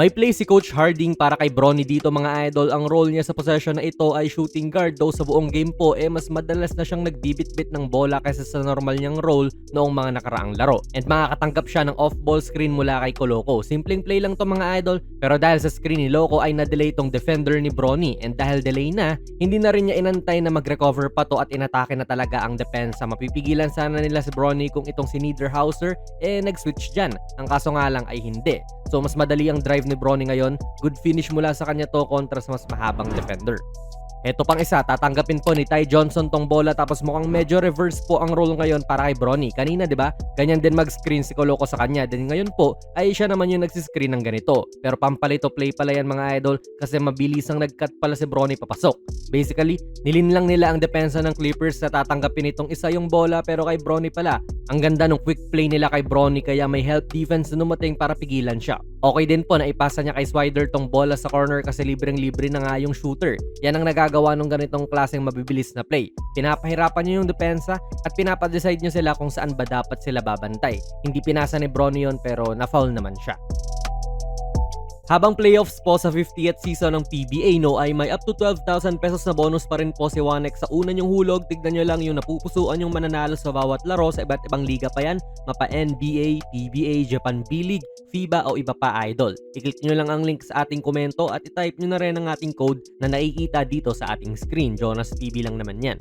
May play si Coach Harding para kay Bronny dito mga idol. Ang role niya sa possession na ito ay shooting guard. Though sa buong game po, eh mas madalas na siyang nagbibit-bit ng bola kaysa sa normal niyang role noong mga nakaraang laro. And makakatanggap siya ng off-ball screen mula kay Coloco. Simpleng play lang to mga idol. Pero dahil sa screen ni Loco ay na-delay tong defender ni Bronny. And dahil delay na, hindi na rin niya inantay na mag-recover pa to at inatake na talaga ang depensa. Mapipigilan sana nila si Bronny kung itong si Niederhauser eh nag-switch dyan. Ang kaso nga lang ay hindi. So mas madali ang drive ni Bronny ngayon. Good finish mula sa kanya to kontra sa mas mahabang defender. Ito pang isa, tatanggapin po ni Ty Johnson tong bola tapos mukhang medyo reverse po ang role ngayon para kay Bronny. Kanina 'di ba? Ganyan din mag-screen si Coloco sa kanya. Then ngayon po ay siya naman yung nagsi-screen ng ganito. Pero pampalito play pala yan mga idol kasi mabilis ang nag-cut pala si Bronny papasok. Basically, nilin lang nila ang depensa ng Clippers sa tatanggapin itong isa yung bola pero kay Bronny pala. Ang ganda ng quick play nila kay Bronny kaya may help defense na numating para pigilan siya. Okay din po na ipasa niya kay Swider tong bola sa corner kasi libreng-libre na nga yung shooter. Yan ang nagagawa ng ganitong klaseng mabibilis na play. Pinapahirapan niyo yung depensa at pinapadecide niyo sila kung saan ba dapat sila babantay. Hindi pinasa ni Bronny yun pero na-foul naman siya. Habang playoffs po sa 50th season ng PBA no ay may up to 12,000 pesos na bonus pa rin po si Wanek sa una niyong hulog. Tignan nyo lang yung napupusuan yung mananalo sa bawat laro sa iba't ibang liga pa yan. Mapa NBA, PBA, Japan B-League, FIBA o iba pa idol. I-click nyo lang ang link sa ating komento at i-type nyo na rin ang ating code na nakikita dito sa ating screen. Jonas TV lang naman yan.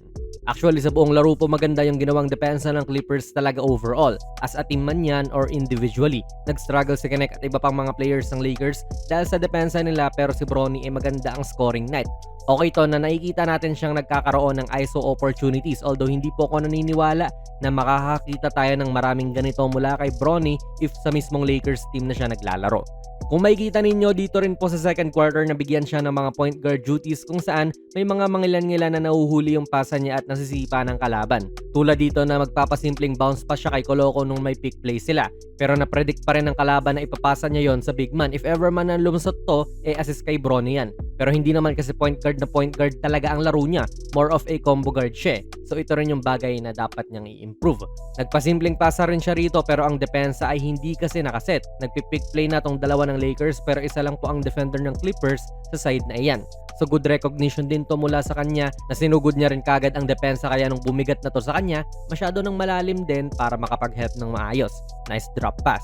Actually sa buong laro po maganda yung ginawang depensa ng Clippers talaga overall. As a team man yan or individually. Nag-struggle si Connect at iba pang mga players ng Lakers dahil sa depensa nila pero si Bronny ay maganda ang scoring night. Okay to na nakikita natin siyang nagkakaroon ng ISO opportunities although hindi po ako naniniwala na makakakita tayo ng maraming ganito mula kay Bronny if sa mismong Lakers team na siya naglalaro. Kung makikita ninyo dito rin po sa second quarter na bigyan siya ng mga point guard duties kung saan may mga mangilan-ngilan na nahuhuli yung pasa niya at nasisipa ng kalaban. Tulad dito na magpapasimpleng bounce pa siya kay Coloco nung may pick play sila. Pero na-predict pa rin ng kalaban na ipapasa niya yon sa big man. If ever man ang lumusot to, eh assist kay Bronny yan. Pero hindi naman kasi point guard na point guard talaga ang laro niya. More of a combo guard siya. eh. So ito rin yung bagay na dapat niyang i-improve. Nagpasimpleng pasa rin siya rito pero ang depensa ay hindi kasi nakaset. Nagpipick play na tong dalawa ng Lakers pero isa lang po ang defender ng Clippers sa side na iyan. So good recognition din to mula sa kanya na sinugod niya rin kagad ang depensa kaya nung bumigat na to sa kanya, masyado nang malalim din para makapag-help ng maayos. Nice drop pass.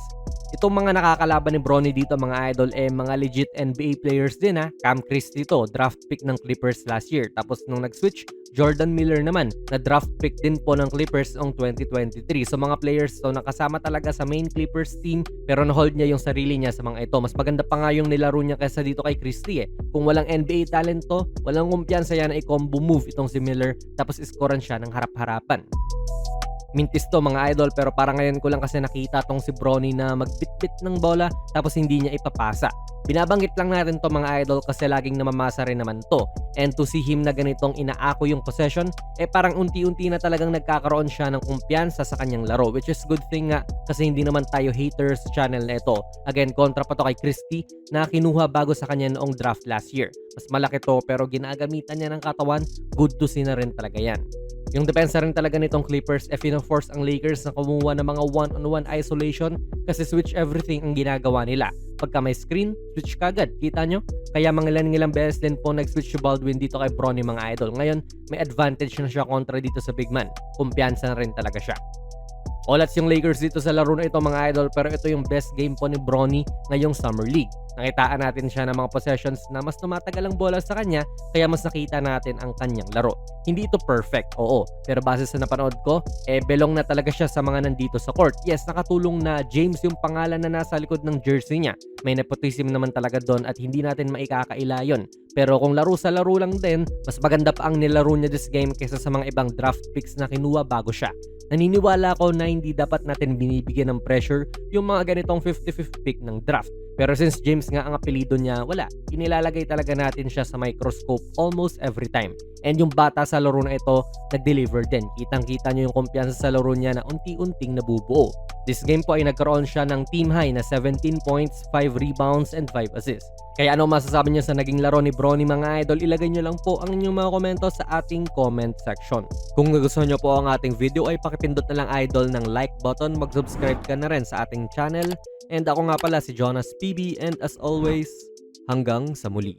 Itong mga nakakalaban ni Bronny dito mga idol eh mga legit NBA players din ha. Cam Christie to, draft pick ng Clippers last year. Tapos nung nag-switch, Jordan Miller naman na draft pick din po ng Clippers noong 2023. So mga players to nakasama talaga sa main Clippers team pero na-hold niya yung sarili niya sa mga ito. Mas maganda pa nga yung nilaro niya kaysa dito kay Christie eh. Kung walang NBA talent to, walang kumpiyansa yan na i-combo move itong si Miller tapos iskoran siya ng harap-harapan mintis to mga idol pero para ngayon ko lang kasi nakita tong si Bronny na magbitbit ng bola tapos hindi niya ipapasa. Binabanggit lang natin to mga idol kasi laging namamasa rin naman to. And to see him na ganitong inaako yung possession, eh parang unti-unti na talagang nagkakaroon siya ng kumpiyansa sa kanyang laro which is good thing nga kasi hindi naman tayo haters channel na ito. Again, kontra pa to kay Christy na kinuha bago sa kanya noong draft last year. Mas malaki to pero ginagamitan niya ng katawan, good to see na rin talaga yan. Yung depensa rin talaga nitong Clippers eh force ang Lakers na kumuha ng mga one-on-one isolation kasi switch everything ang ginagawa nila. Pagka may screen, switch kagad. Kita nyo? Kaya mga ilan-ilang beses din po nag-switch si Baldwin dito kay Bronny mga idol. Ngayon, may advantage na siya kontra dito sa big man. Kumpiyansa na rin talaga siya. Olats yung Lakers dito sa laro na ito mga idol pero ito yung best game po ni Bronny ngayong Summer League. Nakitaan natin siya ng mga possessions na mas tumatagal ang bola sa kanya kaya mas nakita natin ang kanyang laro. Hindi ito perfect, oo. Pero base sa napanood ko, eh belong na talaga siya sa mga nandito sa court. Yes, nakatulong na James yung pangalan na nasa likod ng jersey niya. May nepotism naman talaga doon at hindi natin maikakaila yon. Pero kung laro sa laro lang din, mas maganda pa ang nilaro niya this game kaysa sa mga ibang draft picks na kinuha bago siya. Naniniwala ako na hindi dapat natin binibigyan ng pressure yung mga ganitong 50-50 pick ng draft. Pero since James nga ang apelido niya, wala. Inilalagay talaga natin siya sa microscope almost every time. And yung bata sa laro na ito, nag-deliver din. Kitang-kita nyo yung kumpiyansa sa laro niya na unti-unting nabubuo. This game po ay nagkaroon siya ng team high na 17 points, 5 rebounds, and 5 assists. Kaya ano masasabi niyo sa naging laro ni Bronny mga idol? Ilagay nyo lang po ang inyong mga komento sa ating comment section. Kung nagustuhan nyo po ang ating video ay pakipindot na lang idol ng like button, mag-subscribe ka na rin sa ating channel. And ako nga pala si Jonas PB and as always, hanggang sa muli.